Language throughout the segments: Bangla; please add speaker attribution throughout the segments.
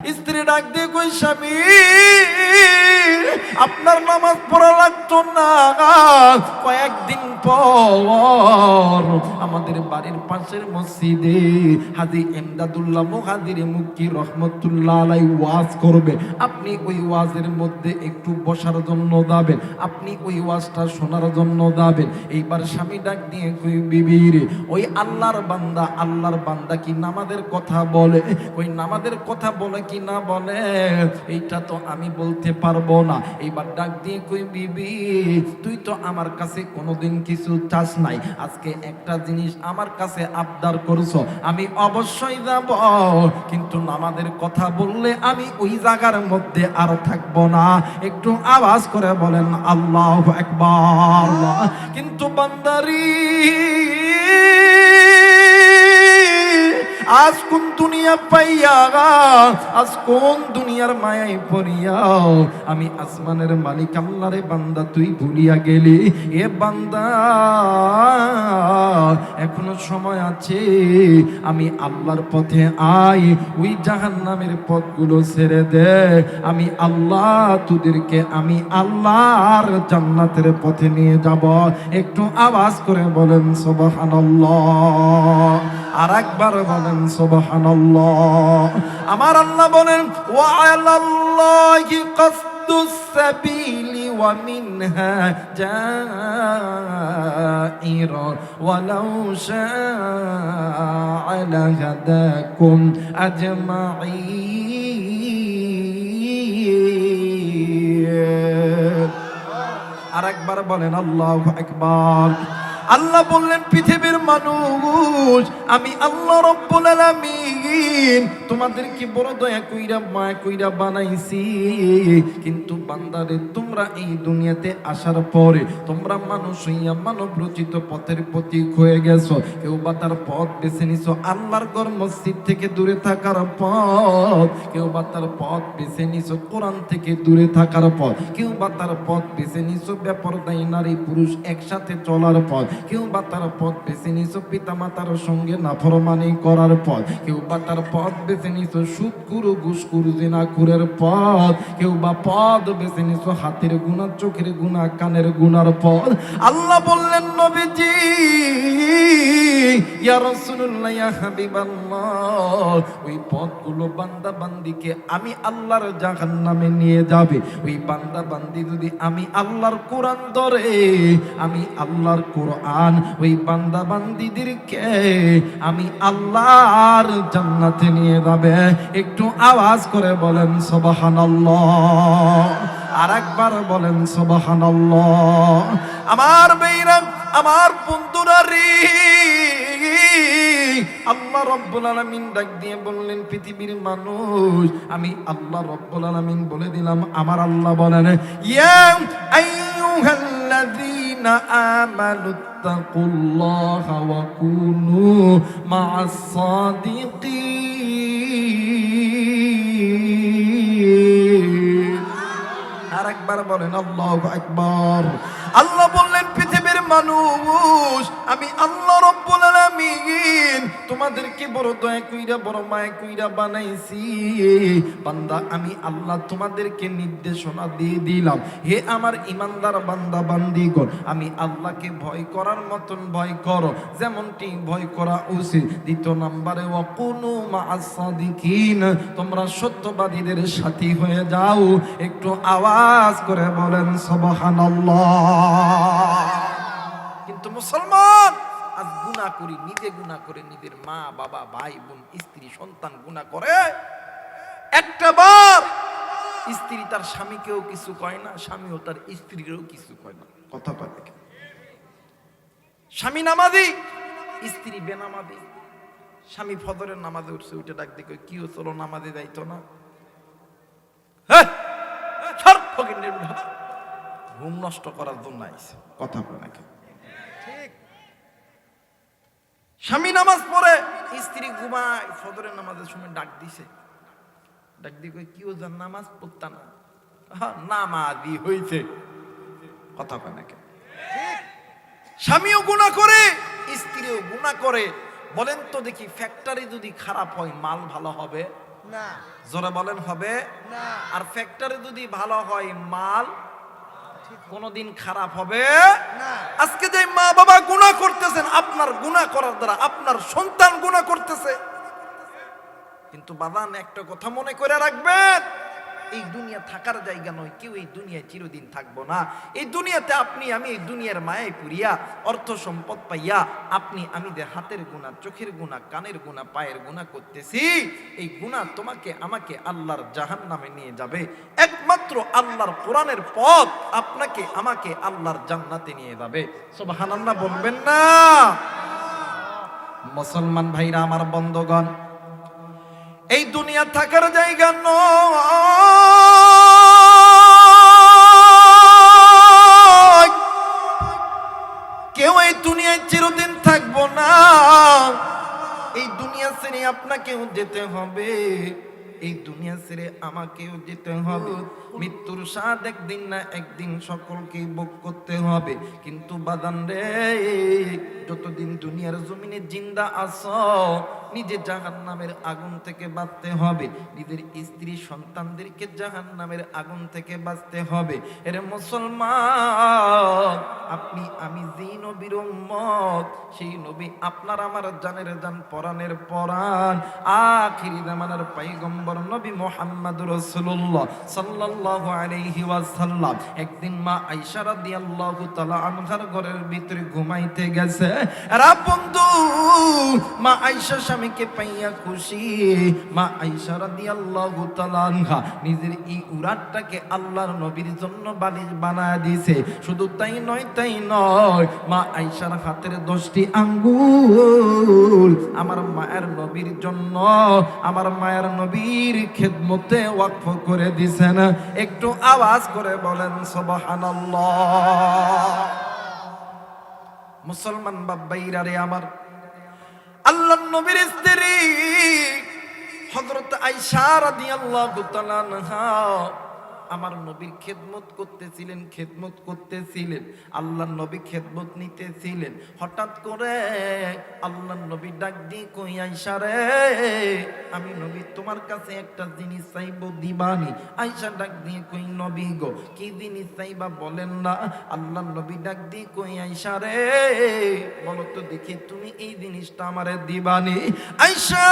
Speaker 1: স্ত্রী ডাক দিয়ে কই, স্বামী, আপনার নামাজ পড়া লাগতো না। কয়েকদিন পর আমাদের বাড়ির পাশের মসজিদে হাজি এমদাদুল্লাহ মুহাদির মুক্তি রহমতুল্লাহ আলাই ওয়াজ করবে। আপনি ওই ওয়াজের মধ্যে একটু বসার জন্য দাবেন আপনি ওই ওয়াজটা শোনার জন্য দাবেন এইবার স্বামী ডাক দিয়ে কই বিবির ওই আল্লাহর বান্দা আল্লাহর বান্দা কি নামাজের কথা বলে? ওই নামাজের কথা বলে কি না বলে, এইটা তো আমি বলতে পারব না। এইবার ডাক দিয়ে কই, বিবি, তুই তো আমার কাছে কোনোদিন কিছু চাস নাই। আজকে একটা জিনিস আমার কাছে আবদার করছ। আমি অবশ্যই যাব, কিন্তু নামাজের কথা বললে আমি ওই জায়গার মধ্যে আর থাকব না। একটু আওয়াজ করে বলেন, আল্লাহ একবার কিন্তু বান্দারি আজ কোন দুনিয়া পাইয়া, আজ কোন দুনিয়ার মায়াই পড়িয়া আমি আসমানের মালিক, আল্লাহরে বান্দা, তুই ভুলিয়া গেলি। এ বান্দা, এখনও সময় আছে, আমি আল্লাহর পথে আই। ওই জাহান নামের পথগুলো ছেড়ে দে। আমি আল্লাহ, তোদেরকে আমি আল্লাহর জান্নাতের পথে নিয়ে যাব। একটু আওয়াজ করে বলেন, সুবহানাল্লাহ। আর একবার বলেন সুবহানাল্লাহ। আমার আল্লাহ বলেন ওয়া আলাল্লাহি কাসদুস সাবিলি ওয়া মিনহা জাইর ওয়ালাউ শাআ লাহাদাকুম আজমাঈন। আর একবার বলেন, আল্লাহ একবার আল্লাহ বললেন, পৃথিবীর মানুষ, আমি আল্লাহ রব্বুল আলামিন, তোমাদেরকে বড় দয়া কইরা, মায়া কইরা বানাইছি। কিন্তু বান্দারে, তোমরা এই দুনিয়াতে আসার পরে তোমরা মানুষ হইয়া মানব রচিত পথের প্রতীক হয়ে গেছো। কেউ বা তার পথ বেছে নিছো। আল্লাহর ঘর মসজিদ থেকে দূরে থাকার পথ। কেউ বা তার পথ বেছে নিছো কোরআন থেকে দূরে থাকার পথ। কেউ বা তার পথ বেছে নিছো ব্যাপারদায়ী নারী পুরুষ একসাথে চলার পথ। কেউ বা তার পথ বেছে নিছো পিতা মাতার সঙ্গে নাফরমানি করার পথ। কেউ বা তার পথ বেছে নিছো সুদকুরু ঘুষকুরু, জিনাকুরের পথ। কেউ বা পথ বেছে নিছো হাতের গুণা, চোখের গুণা, কানের গুনার পথ। আল্লাহ বললেন, নবীজি ওই পথগুলো বান্দা আমি আল্লাহর জাহান্নামে নিয়ে যাবে। ওই বান্দা বান্দি যদি আমি আল্লাহর কোরআন ধরে, আমি আল্লাহর কোরআন ওই বান্দা বান্দিদেরকে আমি আল্লাহর জান্নাতে নিয়ে যাবে। একটু আওয়াজ করে বলেন, সুবহানাল্লাহ। আর একবার বলেন, সুবহানাল্লাহ। আমার বেইরাম আমার বন্ধুরা আল্লাহ রব্বুল আলামিন ডাক দিয়ে বললেন, পৃথিবীর মানুষ, আমি আল্লাহ রব্বুল আলামিন বলে দিলাম। আমার আল্লাহ বলেন, ইয়া আইয়ুহাল্লাযীনা আমানু آمنوا اتقوا الله وكونوا مع আর একবার বলেন, আল্লাহ একবার আল্লাহ বললেন, পৃথিবীর মানুষ, আমি আল্লাহ তোমাদেরকে বড় দয়া কইরা, বড় মায়া কইরা বানাইছি। বান্দা, আমি আল্লাহ তোমাদেরকে নির্দেশনা দিয়ে দিলাম। হে আমার ইমানদার বান্দা, বান্দিগণ, আমি আল্লাহকে ভয় করার মতন ভয় করো, যেমনটি ভয় করা উচিত। দ্বিতীয় নাম্বারে, ওয়াকুনু মা'আস সাদিকিন, তোমরা সত্যবাদীদের সাথী হয়ে যাও। একটু আওয়াজ করে বলেন, সুবহানাল্লাহ। কিন্তু মুসলমান গুনাহ করি, নিজে গুনাহ করে নিজের মা, বাবা, ভাই, বোন, স্ত্রী, সন্তান গুনাহ করে। একটা বার স্ত্রী তার স্বামীকেও কিছু কয় না, স্বামীও তার স্ত্রীরও কিছু কয় না। কথা কয় স্বামী নামাজি, স্ত্রী বেনামাজি। স্বামী ফজরের নামাজে উঠছে, উঠে ডাক দেখে কি চলো নামাজে যাইতো না? ঘুম নষ্ট করার জন্য আইছে। কথা বলে নাকি স্বামী নামাজ পড়ে। স্ত্রী ঘুমায় ফজরের নামাজের সময় ডাক দিছে। ডাক দিয়ে কই কি ওজান? নামাজ পড়তা না? নামাজি হইছে। কথা কয় নাকি স্বামীও গুণা করে। স্ত্রীও গুণা করে। বলেন তো দেখি ফ্যাক্টরি যদি খারাপ হয় মাল ভালো হবে?
Speaker 2: না।
Speaker 1: জোরে বলেন হবে?
Speaker 2: না।
Speaker 1: আর ফ্যাক্টরি যদি ভালো হয় মাল? কোনোদিন খারাপ হবে? আজকে যে মা বাবা গুণা করতেছেন আপনার গুণা করার দ্বারা আপনার সন্তান গুণা করতেছে। কিন্তু বাদান একটা কথা মনে করে রাখবেন এই দুনিয়া থাকার জায়গা নয়, কেউ এই দুনিয়ায় চিরদিন থাকব না। এই দুনিয়াতে আপনি, আমি এই দুনিয়ার মায়ায় পুরিয়া অর্থ সম্পদ পাইয়া আপনি, আমি যে হাতের গুণা চোখের গুণা কানের গুণা পায়ের গুণা করতেছি, এই গুণা তোমাকে, আমাকে আল্লাহর জাহান নামে নিয়ে যাবে। একমাত্র আল্লাহর কোরআনের পথ আপনাকে, আমাকে আল্লাহর জান্নাতে নিয়ে যাবে। সুবহানাল্লাহ বলবেন না। মুসলমান ভাইরা, আমার বন্ধগণ এই দুনিয়া থাকার জায়গা নয়। কেউ এই দুনিয়ায় চিরদিন থাকব না। এই দুনিয়া ছেড়ে আপনাকেও যেতে হবে। এই দুনিয়া ছেড়ে আমাকেও যেতে হবে। মৃত্যুর স্বাদ একদিন না একদিন সকলকে ভোগ করতে হবে। কিন্তু বাদান রে, যতদিন দুনিয়ার জমিনে জিন্দা আছো নিজে জাহান নামের আগুন থেকে বাঁচতে হবে। নিজের স্ত্রী সন্তানদেরকে জাহান নামের আগুন থেকে বাঁচতে হবে। এর মুসলমান, আপনি, আমি যেই নবীর উম্মত, সেই নবী আপনার আমার জানের জান পরাণের পরাণ। আখিরি জামানার পাইগম্বর নবী মোহাম্মদ রসুল্লাহ সাল্লাল্লাহু আলাইহি ওয়াসাল্লাম। একদিন মা আয়েশা রাদিয়াল্লাহু তাআলা আনহার ঘরের ভিতরে ঘুমাইতে গেছে। এরা বন্ধু, মা আয়েশা স্বামীকে পাইয়া খুশি। মা আয়েশা রাদিয়াল্লাহু তাআলা আনহা নিজের এই উরাতটাকে আল্লাহর নবীর জন্য বালিশ বানায় দিয়েছে শুধু তাই নয় তাই নয়, মা আয়েশার হাতের দশটি আঙ্গুল আমার মায়ের নবীর জন্য, আমার মায়ের নবীর খেদমতে ওয়াকফ করে দিছেন একটু আওয়াজ করে বলেন, সুবহানাল্লাহ। মুসলমান বাব্বাইরা রে আমার আল্লাহ নবীর স্ত্রী হজরত আয়েশা রাদিয়াল্লাহু তাআলা আমার নবীর খেদমত করতেছিলেন খেদমত করতেছিলেন। আল্লাহ নবী খেদমত নিতেছিলেন। হঠাৎ করে আল্লাহ নবী ডাক দিয়ে কই আইসা রে, আমি নবী, তোমার কাছে একটা জিনিস চাইব দিবানি। আইসা ডাক দিয়ে কই, নবী গো, কি জিনিস চাইবা বলেন না? আল্লাহ নবী ডাক দিয়ে কই আইসা রে, বলো তো দেখি তুমি এই জিনিসটা আমারে দিবানি? আইসা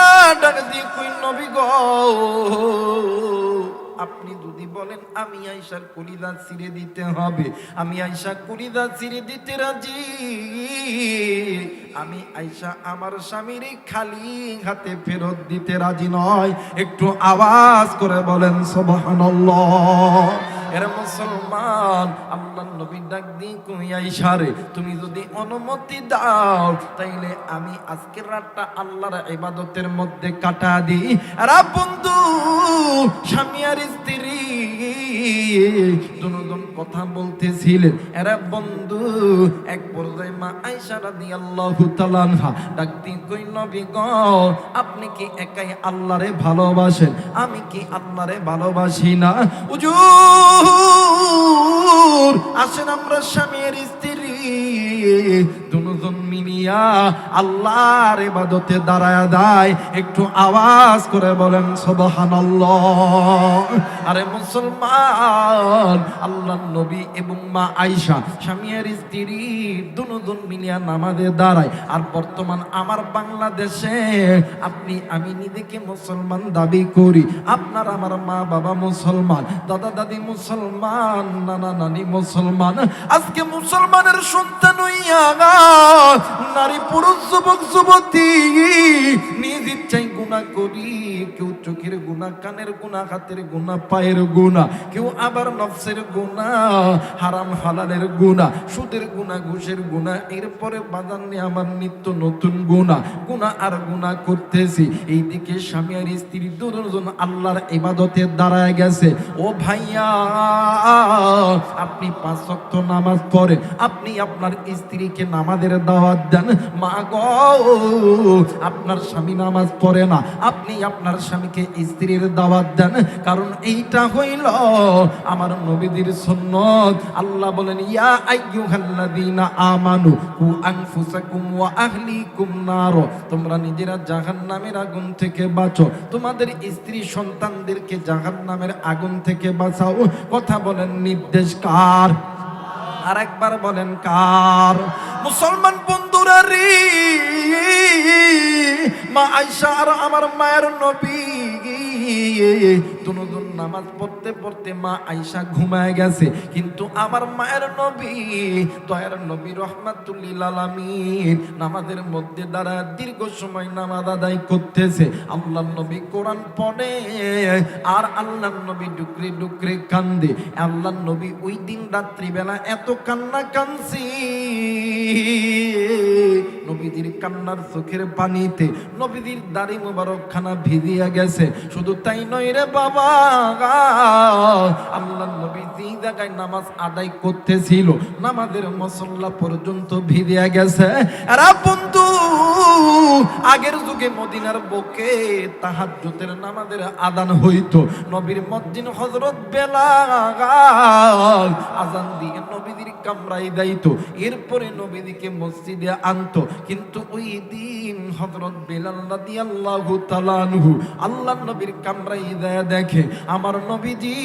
Speaker 1: ডাক দিয়ে কই, নবী গো আপনি যদি বলেন, আমি আয়সার কলিদা ছিঁড়ে দিতে হবে, আমি আয়সা কলিদা ছিঁড়ে দিতে রাজি। আমি আয়সা আমার স্বামীর খালি হাতে ফেরত দিতে রাজি নয়। একটু আওয়াজ করে বলেন, সুবহানাল্লাহ। মুসলমান আল্লাহ নবী ডাক দিয়ে কই আইসারে তুমি যদি অনুমতি দাও, তাইলে আমি আজকের রাতটা আল্লাহর ইবাদতের মধ্যে কাটা দিই। আর বন্ধু স্বামী আর স্ত্রী। কথা বলতেছিলেন। এরা বন্ধু, এক পর্যায়ে মা আয়েশা রাদিয়াল্লাহু তাআলা আনহা ডাক কই নবী আপনি কি একাই আল্লাহরে ভালোবাসেন? আমি কি আল্লাহরে ভালোবাসি না? হুজুর, আসেন আমরা স্বামীর স্ত্রী দুজন মিলিয়া আল্লাহর ইবাদতে দাঁড়ায় একটু আওয়াজ করে বলেন আরে মুসলমান নবী এবং মা স্বামী আর স্ত্রী দুজন মিলিয়া নামাজে দাঁড়ায়। আর বর্তমান আমার বাংলাদেশে আপনি, আমি নিজেকে মুসলমান দাবি করি। আপনার আমার মা বাবা মুসলমান দাদা দাদি মুসলমান নানা নানি মুসলমান। আজকে মুসলমানের সন্তান নারী পুরুষ, যুবক, যুবতী, নিজ ইচ্ছাই গুণা করি। কেউ চোখের গুণা কানের গুণা হাতের গুণা পায়ের গুণা কেউ আবার নফসের গুণা হারাম হালালের গুণা সুদের গুণা ঘুষের গুণা এরপরে বাজার নিয়ে আমার নিত্য নতুন গুণা গুণা আর গুণা করতেছি। এইদিকে স্বামী আর স্ত্রী দুজন আল্লাহর ইবাদতে দাঁড়ায় গেছে। ও ভাইয়া, আপনি পাঁচ ওয়াক্ত নামাজ পড়েন, আপনি আপনার স্ত্রীকে নামাজের দাওয়াত দেন। মা গো, আপনার স্বামী নামাজ পড়ে না। আপনি আপনার স্বামীকে স্ত্রীর দাওয়াত দেন। কারণ এইটা হইল আমার নবীদের সুন্নত। আল্লাহ বলেন, ইয়া আইয়ুহাল্লাযীনা আমানু, কু আনফুসাকুম ওয়া আহলিকুম নার। তোমরা নিজেরা জাহান্নামের আগুন থেকে বাঁচো। তোমাদের স্ত্রী সন্তানদেরকে জাহান্নামের আগুন থেকে বাঁচাও। কথা বলেন নির্দেশ কার? আর একবার বলেন কার? মুসলমান বন্ধুরা রে মা আইসা আর আমার মায়ের নবী দুনুদুন নামাজ পড়তে পড়তে মা আয়সা ঘুমায় গেছে। কিন্তু আমার মায়ের নবী, দয়ার নবী রহমাতুল্লিল আলামিন নামাজের মধ্যে দ্বারা দীর্ঘ সময় নামাজ আদায় করতেছে। আল্লাহ নবী কোরআন পড়ে আর আল্লাহ নবী ডুকরে ডুকরে কান্দে। আল্লাহ নবী ওই দিন রাত্রিবেলা এত কান্না কানছি নবীজির কান্নার চোখের পানিতে, নবীজির দাড়ি মোবারক খানা ভিজিয়া গেছে। শুধু তাই নয় রে বাবা আল্লাহ নবী যেই জায়গায় নামাজ আদায় করতেছিল নামাজের মসল্লা পর্যন্ত ভিড়িয়া গেছে। এরা বন্ধু আগের যুগে মদিনার বুকে তাহাজ্জুদের নামাজের আদান হইতো। নবীর মসজিদ হযরত বেলাল আজান দিয়ে নবীদের কামরাই দাইতো এরপরে নবীদিকে মসজিদে আনতো। কিন্তু ওই দিন হযরত বেলাল রাদিয়াল্লাহু তাআলা আনহু আল্লাহর নবীর কামরাই দেয়া দেখে, আমার নবীজি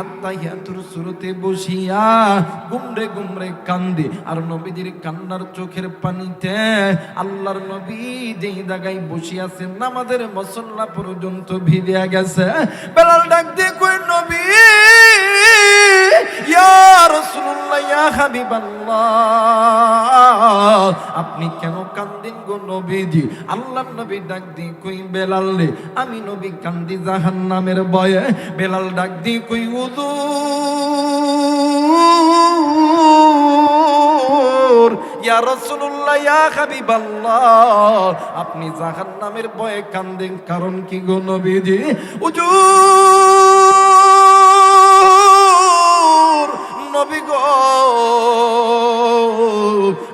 Speaker 1: আত্তাহিয়াতুর সুরতে বসিয়া গুমরে গুমরে কান্দে। আর নবীজির কান্নার চোখের পানিতে আল্লাহর নবী যেই জায়গায় বসে আছেন, নামাজের মসল্লা পর্যন্ত ভিজে গেছে। বেলাল ডাক দিয়ে কই নবী আপনি কেন কান্দিন গো নবীজি? আল্লাহর নবী ডাক দিয়ে কই বেলাল রে, আমি নবী কান্দি জাহান্নামের ভয়ে। বেলাল ডাক দিয়ে কই উদু ইয়া হাবিবাল্লাহ আপনি জাহান্নামের বয়ে কান্দেন কারণ কি গো নবীজি? হুজুর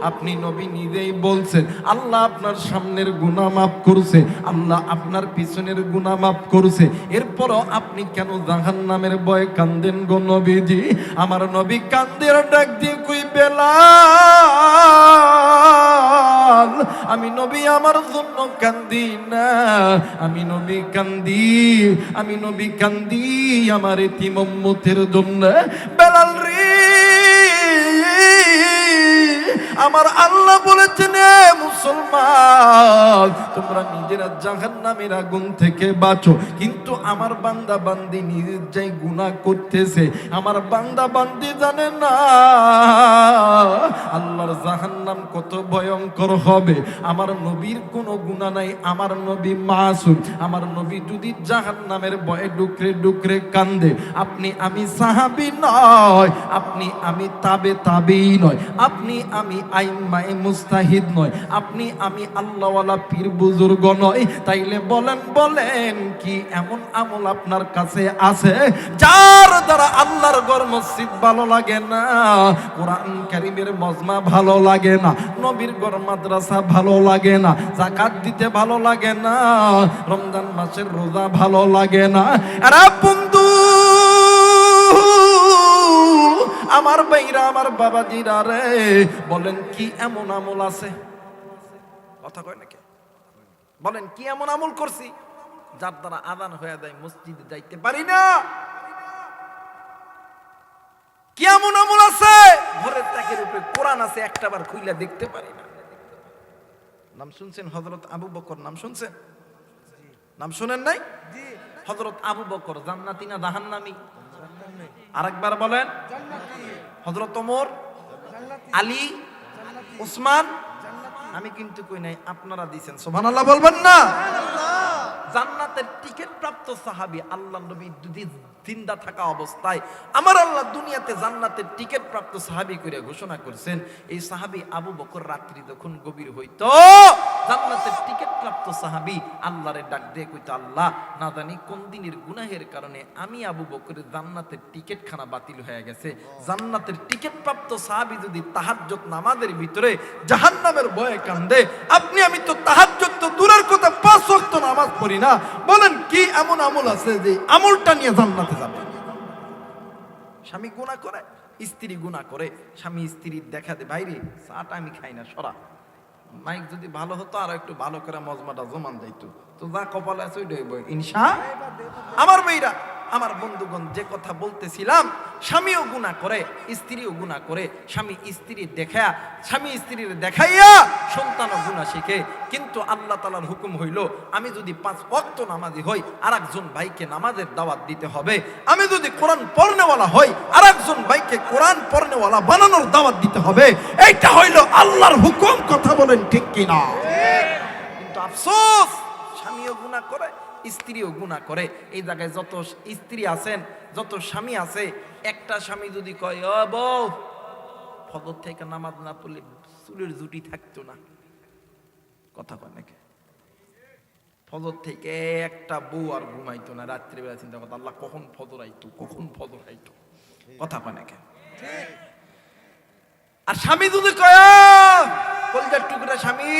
Speaker 1: আপনি নবী নিজেই বলছেন, আল্লাহ আপনার সামনের গুনাহ মাফ করছে, আল্লাহ আপনার পিছনের গুনাহ মাফ করছে। এরপরও আপনি কেন জাহান্নামের ভয়ে কান্দেন গো নবীজি? আমার নবী কান্দের ডাক দিয়ে কই বেলাল? আমি নবী আমার জন্য কান্দি না, আমি নবী কান্দি, আমি নবী কান্দি আমার এতিমম্মতের জন্য। বেলাল রে আমার আল্লাহ বলেছেন মুসলমান, তোমরা নিজেরা জাহান নামের আগুন থেকে বাঁচো। কিন্তু আমার বান্দা বান্দি নিজের যাই গুনাহ করতেছে, আমার বান্দা বান্দি জানে না আল্লাহর জাহান্নাম কত ভয়ঙ্কর হবে। আমার নবীর কোনো গুণা নাই, আমার নবী মাসুম। আমার নবী যদি জাহান্নামের ভয়ে ডুকরে ডুকরে কান্দে, আপনি আমি সাহাবি নয়, আপনি আমি তাবে তাবেই নয়, আপনি আমি আইমাই মুস্তাহিদ নয়। আপনি আমি আল্লাহওয়ালা পীর বুজুর্গ নয় তাইলে বলেন বলেন কি এমন আমল আপনার কাছে আছে? যার দ্বারা আল্লাহর মসজিদ ভালো লাগে না, কোরআন কারিমের মজমা ভালো লাগে না, নবীর গর মাদ্রাসা ভালো লাগে না জাকাত দিতে ভালো লাগে না, রমজান মাসের রোজা ভালো লাগে না। এরা বন্ধু আমার বাইরা আমার বাবা বাবাজিরা রে। বলেন কি এমন আমল আছে? কথা কয় নাকি? বলেন কি এমন আমল করছি? যার দ্বারা আদান হয়ে যায় মসজিদে যাইতে পারি না। কি এমন আমল আছে? ঘরের ত্যাগের উপরে কোরআন আছে একটা বার খুইলা দেখতে পারি না। নাম শুনছেন হজরত আবু বকর? নাম শুনছেন? নাম শুনেন নাই? হজরত আবু বকর জান্নাতি না জাহান্নামী? আরেকবার বলেন। হজরত ওমর আলী উসমান আমি কিন্তু কই নাই আপনারা দিছেন আল্লাহ বলবেন না? জান্নাতের টিকিট প্রাপ্ত সাহাবী আল্লাহ নবী যদি জিন্দা থাকা অবস্থায় আমার আল্লাহ দুনিয়াতে জান্নাতের টিকিট প্রাপ্ত সাহাবী করে ঘোষণা করছেন, এই সাহাবী আবু বকর রাত্রি যখন গভীর হইতো, জান্নাতের টিকিট প্রাপ্ত সাহাবী আল্লাহরে ডাক দিয়ে কইতো, আল্লাহ, না জানি কোন দিনের গুনাহের কারণে আমি আবু বকরের জান্নাতের টিকিট খানা বাতিল হয়ে গেছে। জান্নাতের টিকিট প্রাপ্ত সাহাবি যদি তাহাজ্জুদ নামাজের ভিতরে জাহান্নামের ভয়ে কান্দে, আপনি আমি তো তাহাজ্জুদ তো কথা পাঁচ ওয়াক্ত নামাজ পড়ি না, বলেন কি এমন আমল আছে যে আমলটা নিয়ে জান্নাতে যাবে? স্বামী গুণা করে, স্ত্রী গুণা করে, স্বামী স্ত্রীর দেখা দে বাইরে চাটা আমি খাই না, সরা। মাইক যদি ভালো হতো, আর একটু ভালো করে মজমাটা জমান যাইতো। তো যা কপালে আছে ওইটাই ইনশা আমার মেয়েরা আমার বন্ধুগণ যে কথা বলতেছিলাম, স্বামীও গুণা করে, স্ত্রীও গুণা করে, স্বামী স্ত্রীর দেখা স্বামী স্ত্রীর দেখাইয়া সন্তানও গুণা শিখে। কিন্তু আল্লাহ তালার হুকুম হইল, আমি যদি পাঁচ ওয়াক্ত নামাজি হই আর একজন ভাইকে নামাজের দাওয়াত দিতে হবে। আমি যদি কোরআন পড়নেওয়ালা হই আর একজন ভাইকে কোরআন পড়নেওয়ালা বানানোর দাওয়াত দিতে হবে। এইটা হইল আল্লাহর হুকুম, কথা বলেন ঠিক কিনা? কিন্তু আফসোস, স্বামীও গুণা করে স্ত্রীও গুণা করে। এই জায়গায় যত স্ত্রী আছেন যত স্বামী আছে একটা স্বামী যদি কয় বউ ফজর থেকে নামাজ না পড়লে চুলের জুটি থাকতো না। কথা কয় নাকি? ফজর থেকে একটা বউ আর ঘুমাইতো না রাত্রিবেলা চিন্তা করতো আল্লাহ কখন ফজর আইতো কখন ফজর আইতো? কথা কয় নাকি? আর স্বামী যদি কয় কলজার টুকরা স্বামী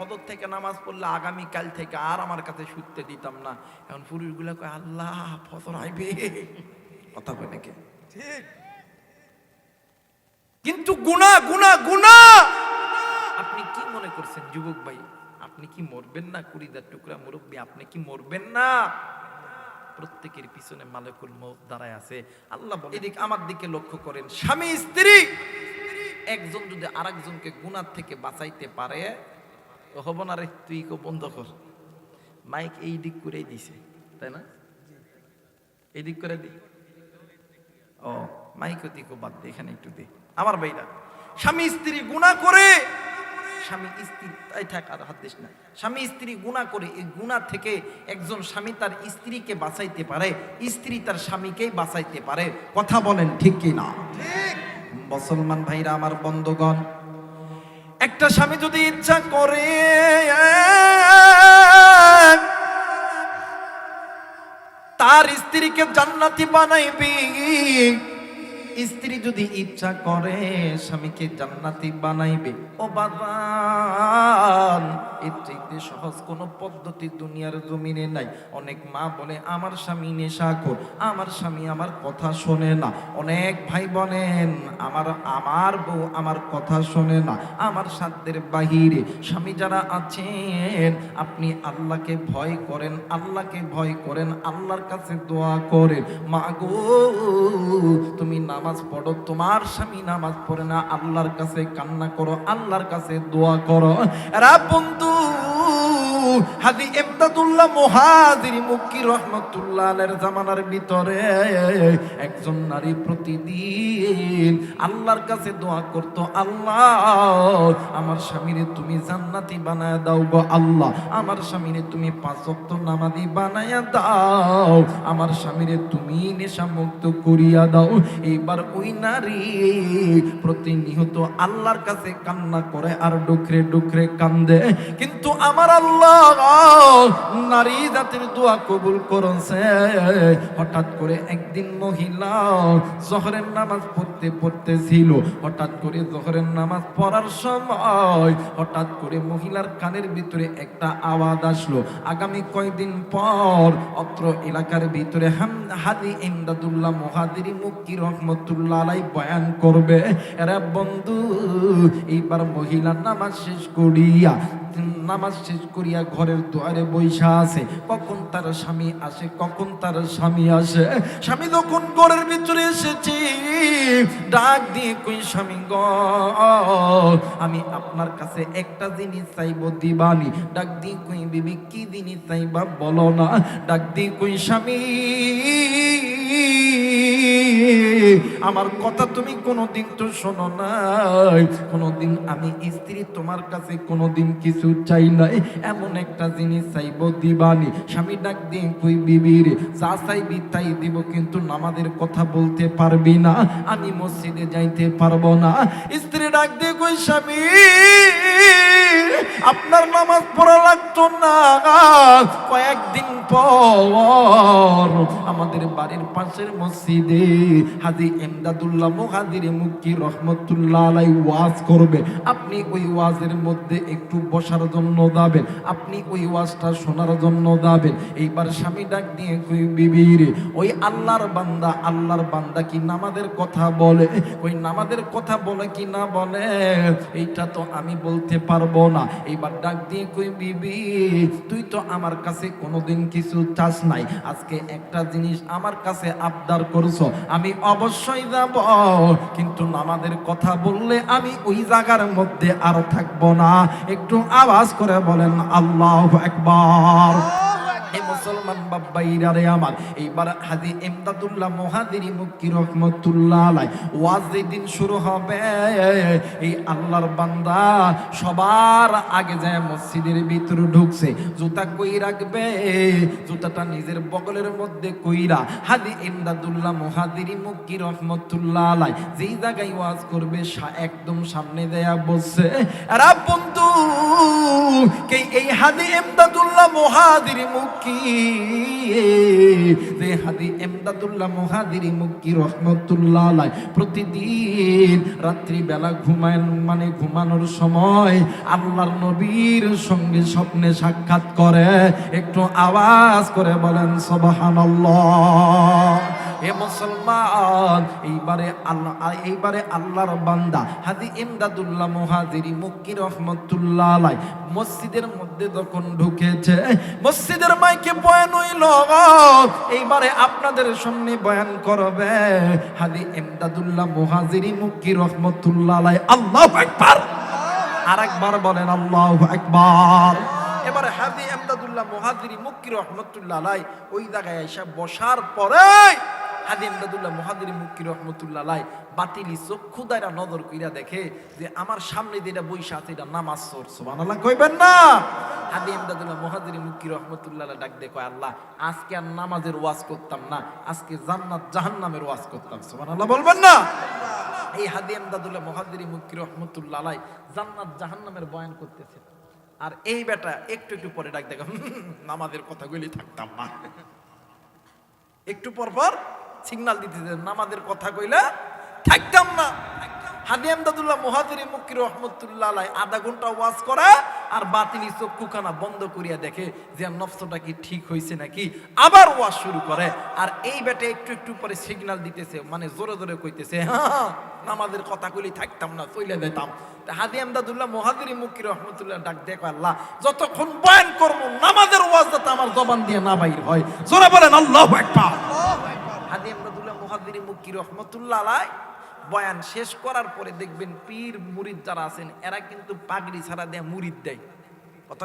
Speaker 1: ফজর থেকে নামাজ পড়লে আগামী কাল থেকে আর আমার কাছে শুতে দিতাম না। এখন পুরুষগুলা কয় আল্লাহ ফজর আইবে। কথা কয় নাকি? কিন্তু গুণা গুণা গুণা আপনি কি মনে করছেন যুবক ভাই? আপনি কি মরবেন না কুড়িদার টুকরা মুরব্বী? আপনি কি মরবেন না? প্রত্যেকের পিছনে মালিকুল মৌত দাঁড়ায় আছে। আল্লাহ বলে এদিক আমার দিকে লক্ষ্য করেন। স্বামী স্ত্রী! একজন যদি আরেকজনকে গুনার থেকে বাঁচাইতে পারে হব না রে তুই কো বন্ধ কর। মাইক এই দিক করেই দিছে তাই না? এই দিক করে দি। ও মাইক দিকও বাদ দে এখানে একটু দে। আমার ভাইরা স্বামী স্ত্রী গুণা করে স্বামী স্ত্রী তাই থাক আর হাত দিস না। স্বামী স্ত্রী গুণা করে এই গুণা থেকে একজন স্বামী তার স্ত্রীকে বাঁচাইতে পারে স্ত্রী তার স্বামীকেই বাঁচাইতে পারে। কথা বলেন ঠিক কি না? ঠিক। মুসলমান ভাইরা আমার বন্ধুগণ একটা স্বামী যদি ইচ্ছা করে তার স্ত্রীকে জান্নাতি বানাইবি। স্ত্রী যদি ইচ্ছা করে, স্বামীকে জান্নাতি বানাইবে। ও এর চাইতে সহজ কোনো পদ্ধতি দুনিয়ার জমিনে নাই। অনেক মা বলে, আমার স্বামী নেশাখোর, আমার স্বামী আমার কথা শোনে না। অনেক ভাই বলেন, আমার আমার বউ আমার কথা শোনে না। আমার সাধ্যের বাহিরে স্বামী যারা আছেন, আপনি আল্লাহকে ভয় করেন, আল্লাহকে ভয় করেন, আল্লাহর কাছে দোয়া করেন। মা গো, তুমি নামাজ পড়ো, তোমার স্বামী নামাজ পড়ে না, আল্লাহর কাছে কান্না করো, আল্লাহর কাছে দোয়া করো। এরা বন্ধু হাদি এমদাদুল্লাহ জামানার ভিতরে একজন নারী প্রতিদিন আল্লাহর কাছে দোয়া করত, আল্লাহ, আমার স্বামীরে তুমি জান্নাতি বানায় দাও গো আল্লাহ। আমার স্বামীরে তুমি পাঁচ ওয়াক্ত নামাজি বানায় দাও। আমার স্বামীরে তুমি নেশা মুক্ত করিয়া দাও। এইবার ওই নারী প্রতিনিয়ত আল্লাহর কাছে কান্না করে আর ডুকরে ডুকরে কান্দে। কিন্তু আমার আল্লাহ নারী জাতির দোয়া কবুল করছে। হঠাৎ করে একদিন মহিলা জহরের নামাজ পড়তে পড়তে ছিল হঠাৎ করে জহরের নামাজ পড়ার সময় হঠাৎ করে মহিলার কানের ভিতরে একটা আওয়াজ আসলো। আগামী কয়দিন পর অত্র এলাকার ভিতরে হাদি ইমদাদুল্লাহ মহাদিরি মুক্তি রহমতুল্লাহ আলাই বয়ান করবে। এরা বন্ধু, এইবার মহিলার নামাজ শেষ করিয়া নামাজ শেষ করিয়া ঘরের দুয়ারে বৈশা আছে। কখন তার স্বামী আসে, কখন তার স্বামী আসে। স্বামী যখন ঘরের ভিতরে এসেছে, ডাক দিয়ে কই, স্বামী গ, আমি আপনার কাছে একটা জিনিস চাইব দিবানি। ডাক দিয়ে কই, বিবি, কি জিনিস চাইবা বলো না? ডাক দিয়ে কই, স্বামী আমার কথা তুমি কোনোদিন তো শোনো নাই। কোনোদিন আমি স্ত্রী তোমার কাছে কোনোদিন কিছু চাই নাই। এমন একটা জিনিস চাইব দিবানি। স্বামী ডাক দিয়ে কই বিবির যা চাইবি তাই দিব, কিন্তু নামাদের কথা বলতে পারবি না। আমি মসজিদে যাইতে পারব না। স্ত্রী ডাক দিয়ে কই, স্বামী, আপনার নামাজ পড়া লাগতো না। কয়েকদিন পর আমাদের বাড়ির পাশের মসজিদে হাজি এমদাদুল্লাহ মুহাদির মুক্তি রহমতুল্লাহ আলাই ওয়াজ করবে। আপনি ওই ওয়াজের মধ্যে একটু বসার জন্য যাবেন। আপনি ওই ওয়াজটা শোনার জন্য যাবেন। এইবার স্বামী ডাক দিয়ে কই বিবির ওই আল্লাহর বান্দা আল্লাহর বান্দা কি নামাদের কথা বলে? ওই নামাদের কথা বলে কি না বলে? এইটা তো আমি বলতে পারব না। এইবার ডাক দিয়ে কই, বিবি, তুই তো আমার কাছে কোনোদিন কিছু চাস নাই। আজকে একটা জিনিস আমার কাছে আবদার করছ। আমি অবশ্যই যাব, কিন্তু নামাজের কথা বললে আমি ওই জায়গার মধ্যে আর থাকব না। একটু আওয়াজ করে বলেন, আল্লাহ একবার মুসলমান বাব্বাইরা রে আমার। এইবার হাজি এমদাদুল্লাহ মহাদিরি মুক্তি রহমতুল্লাহ আলাই। ওয়াজ যেদিন শুরু হবে। এই আল্লাহর বান্দা সবার আগে যায় মসজিদের ভিতরে ঢুকছে। জুতা কই রাখবে? জুতাটা নিজের বগলের মধ্যে কইরা হাদি এমদাদুল্লাহ মহাদিরি মুক্তি রহমতুল্লাহ আলাই। যেই জায়গায় ওয়াজ করবে একদম সামনে দেয়া বসছে আর বন্ধু এই হাদি এমদাদুল্লাহ মহাদিরি মুক্তি যে হাদি এমদাদুল্লাহ প্রতিদিন রাত্রি বেলা ঘুমায় মানে ঘুমানোর সময় আল্লাহর নবীর সঙ্গে স্বপ্নে সাক্ষাৎ করে, একটু আওয়াজ করে বলেন, সবহানাল্লাহ। এ মুসলমান, এইবারে আল্লাহ এইবারে আল্লাহর বান্দা, হাজি ইমদাদুল্লাহ মুহাজিরি মুক্কি রহমতুল্লাহ আলাই মসজিদের মধ্যে যখন ঢুকেছে, মসজিদের মাইকে বয়ান হইল, এইবারে আপনাদের সামনে বয়ান করবে, হাজি ইমদাদুল্লাহ মুহাজিরি মুক্কি রহমতুল্লাহ আলাই আল্লাহু আকবার। আরেকবার বলেন, আল্লাহ একবার এবারে হাজি এমদাদুল্লাহ মুহাজিরি মুক্কি রহমতুল্লাহ আলাই ওই জায়গায় এসে বসার পরে হাজি এমদাদুল্লাহ মুহাজিরি মুক্কি রহমতুল্লাহ আলাই বাতিলি চক্ষু দায়রা নজর কইরা দেখে যে আমার সামনে যেটা বইসা আছে এটা নামাজ সোর সুবহানাল্লাহ কইবেন না? হাজি এমদাদুল্লাহ মুহাজিরি মুক্কি রহমতুল্লাহ ডাক দেখো, আল্লাহ, আজকে আর নামাজের ওয়াজ করতাম না, আজকে জান্নাত জাহান্নামের ওয়াজ করতাম। সুবহানাল্লাহ বলবেন না? এই হাদি এমদাদুল্লাহ মহাদিরি মুক্তি রহমতুল্লাহ আলাই জান্নাত জাহান্নামের বয়ান করতেছে। আর এই বেটা একটু একটু পরে ডাক দেখো নামাজের কথাগুলি থাকতাম না। একটু পর পর সিগনাল দিতেছে নামাজের কথা কইলা থাকতাম না। হাদি মুক্তি রহমতুল্লাহ আলাই আধা ঘণ্টা ওয়াজ আর বাতিনি চক্ষুখানা বন্ধ করিয়া দেখে যে নফসটা কি ঠিক হয়েছে নাকি, আবার ওয়াজ শুরু করে। আর এই একটু একটু সিগনাল দিতেছে মানে জোরে জোরে কইতেছে হ্যাঁ নামাজের থাকতাম না চলে যেতাম হাদি আমদাদুল্লাহ মহাদিরি মুক্তি রহমতুল্লাহ ডাক দেখো আল্লাহ, যতক্ষণ বয়ান করব, নামাজের ওয়াজ যাতে আমার জবান দিয়ে না বাইর হয়। জোরে বলেন, আল্লাহ হাদি আমদাদুল্লাহ মহাদিরি মুক্তি রহমতুল্লাহ বয়ান শেষ করার পরে দেখবেন পীর মুরিদ যারা আছেন, এরা কিন্তু পাগড়ি ছাড়া দেয় মুরিদ দেয়। কথা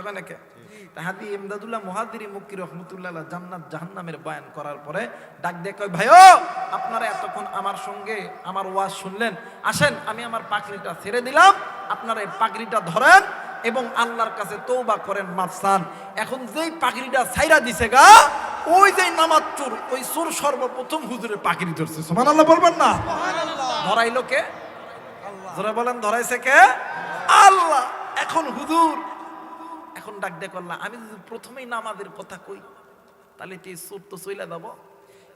Speaker 1: হাদি জাহান্নামের বয়ান করার পরে ডাক দিয়ে কয়, ভাইও, আপনারা এতক্ষণ আমার সঙ্গে আমার ওয়াজ শুনলেন, আসেন, আমি আমার পাগড়িটা ছেড়ে দিলাম, আপনারা এই পাগড়িটা ধরেন এবং আল্লাহর কাছে তৌবা করেন মাফসান এখন যেই পাগড়িটা ছাইরা দিছে গা ওই যে নামাজ চোর ওই চোর সর্বপ্রথম হুজুরের পাগড়ি ধরছে। সুমান আল্লাহ বলবেন না? ধরাইলো কে? ধরে বলেন ধরাইছে কে? আল্লাহ। এখন হুজুর এখন ডাক দেখ আল্লাহ আমি যদি প্রথমেই নামাজের কথা কই তাহলে তো এই চোর তো চইলা যাব?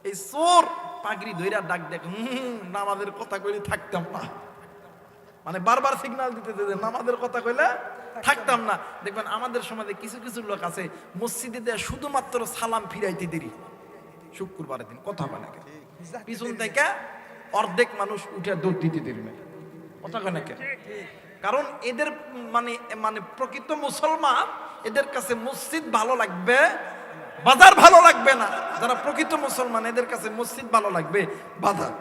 Speaker 1: এই চোর পাগড়ি ধইরা ডাক দেখ হুম নামাজের কথা কইলে থাকতাম না। মানে বারবার সিগন্যাল দিতে নামাজের কথা কইলে থাকতাম না। দেখবেন আমাদের সমাজে কিছু কিছু লোক আছে মসজিদে দেয়া শুধুমাত্র সালাম ফিরাইতে দেরি। শুক্রবারের দিন কথা বলে পিছন থেকে অর্ধেক মানুষ উঠে দৌড় দিতে দেরি না। কথা কয় কে? কারণ এদের মানে মানে প্রকৃত মুসলমান এদের কাছে মসজিদ ভালো লাগবে বাজার ভালো লাগবে না। যারা প্রকৃত মুসলমান এদের কাছে মসজিদ ভালো লাগবে বাজার।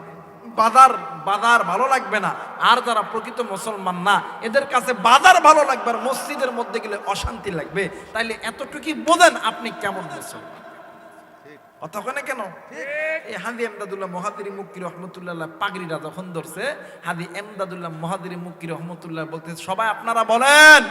Speaker 1: বাজার বাজার ভালো লাগবে না। আর যারা প্রকৃত মুসলমান না, এদের কাছে বাজার ভালো লাগবে আর মসজিদের মধ্যে গেলে অশান্তি লাগবে। তাইলে এতটুকুই বোঝেন আপনি কেমন মুসলমান। ওখানে কেন? হাদি রহমতুল্লাহ পাগড়িটা যখন হাদি রহমতুল্লাহ সবাই আপনারা বলেন।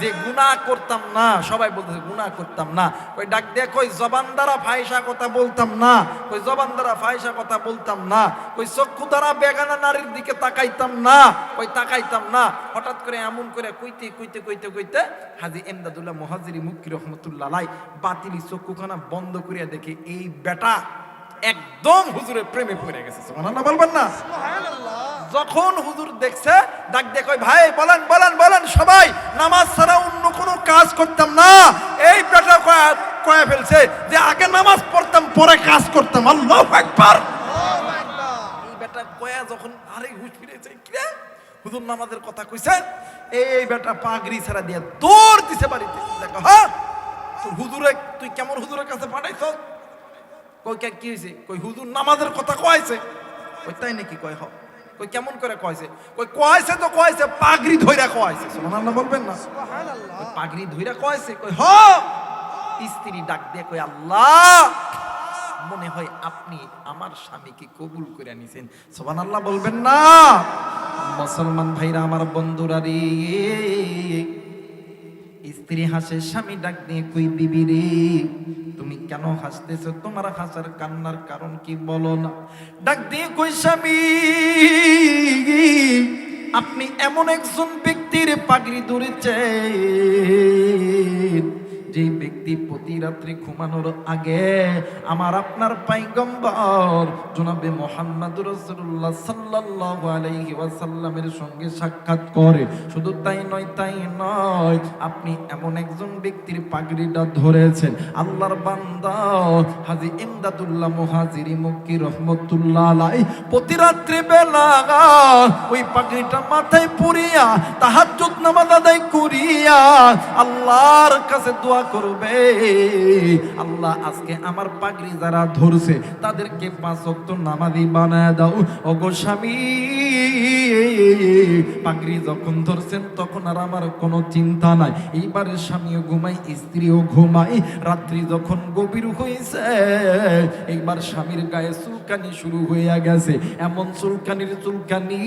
Speaker 1: যে গুনাহ করতাম না, সবাই বলতেছে, গুনাহ করতাম না। ওই ডাক দিয়ে কই, জবান দ্বারা ফাইসা কথা বলতাম না। কই, জবান দ্বারা ফাইসা কথা বলতাম না। কই, চক্ষু দ্বারা বেগানা নারীর দিকে তাকাইতাম না। কই, তাকাইতাম না। হঠাৎ করে এমন করে কইতে কইতে কইতে কইতে হাজি এমদাদুল্লাহ মহাজিরি মুক্কি রহমতুল্লাহ লাই বাতিলি চক্ষুখানা বন্ধ করিয়া দেখে, এই বেটা একদম হুজুরের প্রেমে পড়ে গেছে। সুবহানাল্লাহ বলবেন না? যখন হুজুর দেখছে, ডাক দিয়ে কয়, ভাই, বলেন বলেন বলেন, সবাই, নামাজ ছাড়া অন্য কোনো কাজ করতাম না। এই বেটা কয়া ফেলছে যে, আগে নামাজ পড়তাম, পরে কাজ করতাম। আল্লাহ একবার এই বেটা কয়া যখন আরে নামাজের কথা কইছে? এই বেটা পাগড়ি ছাড়া দিয়ে দৌড় দিছে হ্যাঁ? তুই কেমন কাছে কে কই নামাজের কথা তাই নাকি? কয়, হ। কই কেমন করে কয়েছে? কই কয়েছে তো কয়েছে পাগড়ি ধইরা কয়েছে। সুবহানাল্লাহ বলবেন না। সুবহানাল্লাহ। পাগড়ি ধইরা কয়েছে? কই হ! স্ত্রী ডাক দিয়ে কই আল্লাহ! মনে হয় আপনি আমার স্বামীকে কবুল করে নিছেন। সুবহানাল্লাহ বলবেন না। মুসলমান ভাইরা আমার বন্ধুরা রে। স্ত্রী হাসে, স্বামী ডাক দিয়ে কই বিবি রে? তুমি কেন হাসতেছ? তোমার হাসার কান্নার কারণ কি বলো না? ডাক দিয়ে কই, স্বামী, আপনি এমন একজন ব্যক্তির পাগড়ি ধরেছেন। যে ব্যক্তি প্রতি রাত্রি ঘুমানোর আগে আমার আপনার পাইগম্বর জনাবে মোহাম্মদ রসুল্লাহ সাল্লাল্লাহু আলাইহি ওয়াসাল্লামের সঙ্গে সাক্ষাৎ করে। শুধু তাই নয় তাই নয়, আপনি এমন একজন ব্যক্তির পাগড়িটা ধরেছেন। আল্লাহর বান্দা হাজি ইমদাদুল্লাহ মুহাজিরি মুক্কি রহমতুল্লাহ আলাই। প্রতি রাত্রি বেলা ওই পাগড়িটা মাথায় পুরিয়া তাহাজ্জুদ নামাজ আদায় করিয়া আল্লাহর কাছে দোয়া করবে। আল্লাহ আজকে আমার পাগড়ি যারা ধরছে, তাদেরকে পাঁচ ওয়াক্ত নামাজি বানায় দাও। ওগো পাগড়ি যখন ধরছেন, তখন আর আমার কোনো চিন্তা নাই। এইবারে স্বামীও ঘুমাই স্ত্রীও ঘুমাই রাত্রি যখন গভীর হয়েছে এইবার স্বামীর গায়ে চুলকানি শুরু হইয়া গেছে। এমন চুলকানির চুলকানি,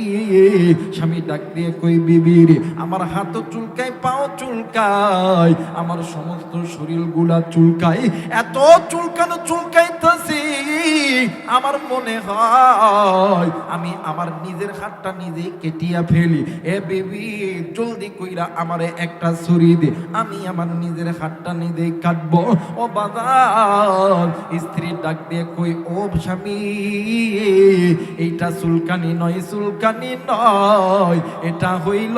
Speaker 1: স্বামী ডাক দিয়ে কই বিবির আমার হাতও চুলকায়, পাও চুলকায়। আমার সমস্ত শরীরগুলা চুলকাই এত চুলকানো চুলকাইতেছি। আমার মনে হয় আমি আমার নিজের হাতটা নিজে কেটিয়া ফেলি। এ বেবি, জলদি কইরা আমারে একটা ছুরি দে। আমি আমার নিজের হাতটা নিজে কাটবো। ও বাজার স্ত্রী ডাক দিয়ে কই, ও স্বামী, এইটা চুলকানি নয় চুলকানি নয়। এটা হইল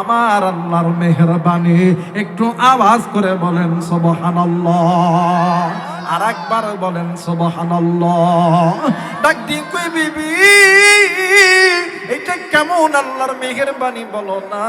Speaker 1: আমার আল্লাহর মেহরবানি। একটু আওয়াজ করে বলেন, সুবহানাল্লাহ। আর একবার বলেন সুবহানাল্লাহ। ডাক দিয়ে কই বিবি? এটা কেমন আল্লাহর মেহেরবানি বলো না।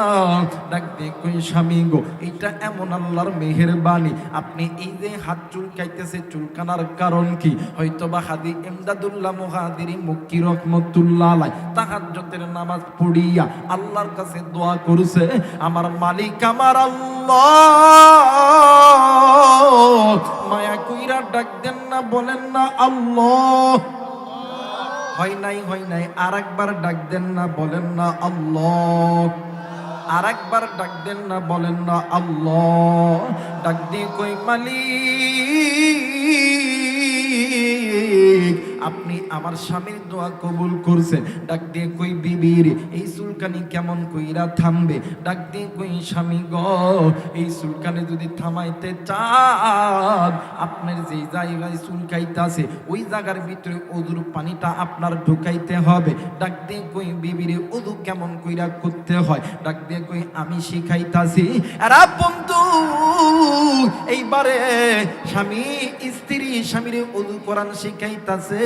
Speaker 1: ডাক কই, স্বামী গো, এটা এমন আল্লাহর মেহেরবানি। আপনি এই যে হাত চুলকাইতেছে, চুলকানার কারণ কি? হয়তো বা হাদি এমদাদুল্লাহ মুহাদিরি মুক্কি রহমতুল্লাহ আলাই তাহাজ্জুদের নামাজ পড়িয়া আল্লাহর কাছে দোয়া করছে, আমার মালিক আমার আল্লাহ। মায়া কইরা ডাক দেন না, বলেন না, আল্লাহ। হয় নাই হয় নাই আর একবার ডাক দেন না, বলেন না আল্লাহ। আর একবার ডাক দেন না, বলেন না আল্লাহ। ডাক দিয়ে কই মালিক? আপনি আমার স্বামীর দোয়া কবুল করছেন। ডাক দিয়ে কই বিবির এই চুলকানি কেমন কইরা থামবে? ডাক দিয়ে কই, স্বামী গ, এই চুলকানি যদি থামাইতে চান, আপনার যে জায়গায় চুলকাইতাছে, ওই জায়গার ভিতরে অদুর পানিটা আপনার ঢুকাইতে হবে। ডাক দিয়ে কই বিবিরে অদু কেমন কইরা করতে হয়? ডাক দিয়ে কই, আমি শিখাইতাছি। আর বন্ধু এইবারে স্বামী, স্ত্রী স্বামীরে অদু কোরআন শিখাইতাছে,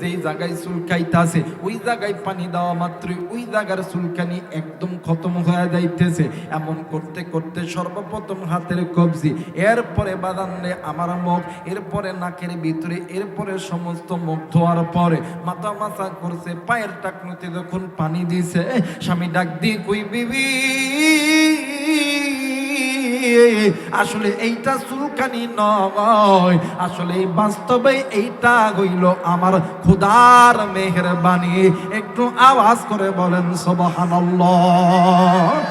Speaker 1: যেই জায়গায় চুলকাইতাছে ওই জায়গায় পানি দেওয়া মাত্রই ওই জায়গার চুলকানি একদম খতম হয়ে যাইতেছে। এমন করতে করতে সর্বপ্রথম হাতের কবজি, এরপরে বাদান্নে আমার মুখ, এরপরে নাকের ভিতরে, এরপরে সমস্ত মুখ ধোয়ার পরে মাথা মাথা করছে, পায়ের টাকনুতে যখন পানি দিছে, স্বামী ডাক দিয়ে কই, বিবি আসলে এইটা চুলকানি নয়। আসলে বাস্তবে এইটা হইল আমার খুদার মেহরবানি। একটু আওয়াজ করে বলেন, সুবহানাল্লাহ।